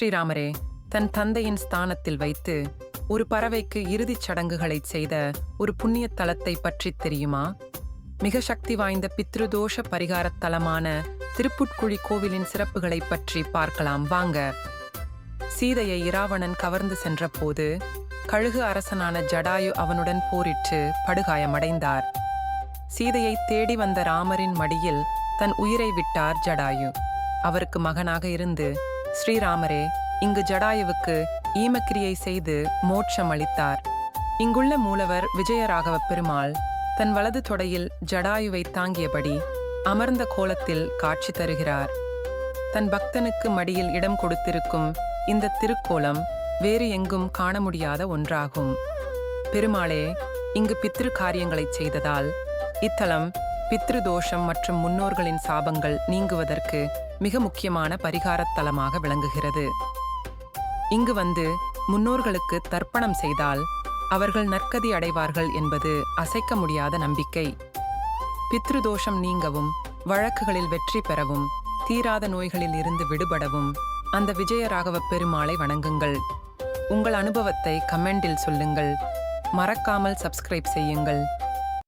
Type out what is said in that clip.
ஸ்ரீராமரே தன் தந்தையின் ஸ்தானத்தில் வைத்து ஒரு பறவைக்கு இறுதிச் சடங்குகளைச் செய்த ஒரு புண்ணிய தலத்தை பற்றித் தெரியுமா? மிக சக்தி வாய்ந்த பித்ருதோஷ பரிகாரத் தலமான திருப்புட்குழி கோவிலின் சிறப்புகளைப் பற்றி பார்க்கலாம். வாங்க. சீதையை இராவணன் கவர்ந்து சென்றபோது கழுகு அரசனான ஜடாயு அவனுடன் போரிட்டு படுகாயமடைந்தார். சீதையை தேடி வந்த ராமரின் மடியில் தன் உயிரை விட்டார் ஜடாயு. அவருக்கு மகனாக இருந்து ஸ்ரீராமரே இங்கு ஜடாயுவுக்கு ஈமக்கிரியை செய்து மோட்சம் அளித்தார். இங்குள்ள மூலவர் விஜயராகவ பெருமாள் தன் வலது தொடையில் ஜடாயுவை தாங்கியபடி அமர்ந்த கோலத்தில் காட்சி தருகிறார். தன் பக்தனுக்கு மடியில் இடம் கொடுத்திருக்கும் இந்த திருக்கோலம் வேறு எங்கும் காண முடியாத ஒன்றாகும். பெருமாளே இங்கு பித்திரு காரியங்களைச் செய்ததால் இத்தலம் பித்ரு தோஷம் மற்றும் முன்னோர்களின் சாபங்கள் நீங்குவதற்கு மிக முக்கியமான பரிகாரத் தலமாக விளங்குகிறது. இங்கு வந்து முன்னோர்களுக்கு தர்ப்பணம் செய்தால் அவர்கள் நற்கதி அடைவார்கள் என்பது அசைக்க முடியாத நம்பிக்கை. பித்ருதோஷம் நீங்கவும் வழக்குகளில் வெற்றி பெறவும் தீராத நோய்களில் இருந்து விடுபடவும் அந்த விஜயராகவ பெருமாளை வணங்குங்கள். உங்கள் அனுபவத்தை கமெண்டில் சொல்லுங்கள். மறக்காமல் சப்ஸ்கிரைப் செய்யுங்கள்.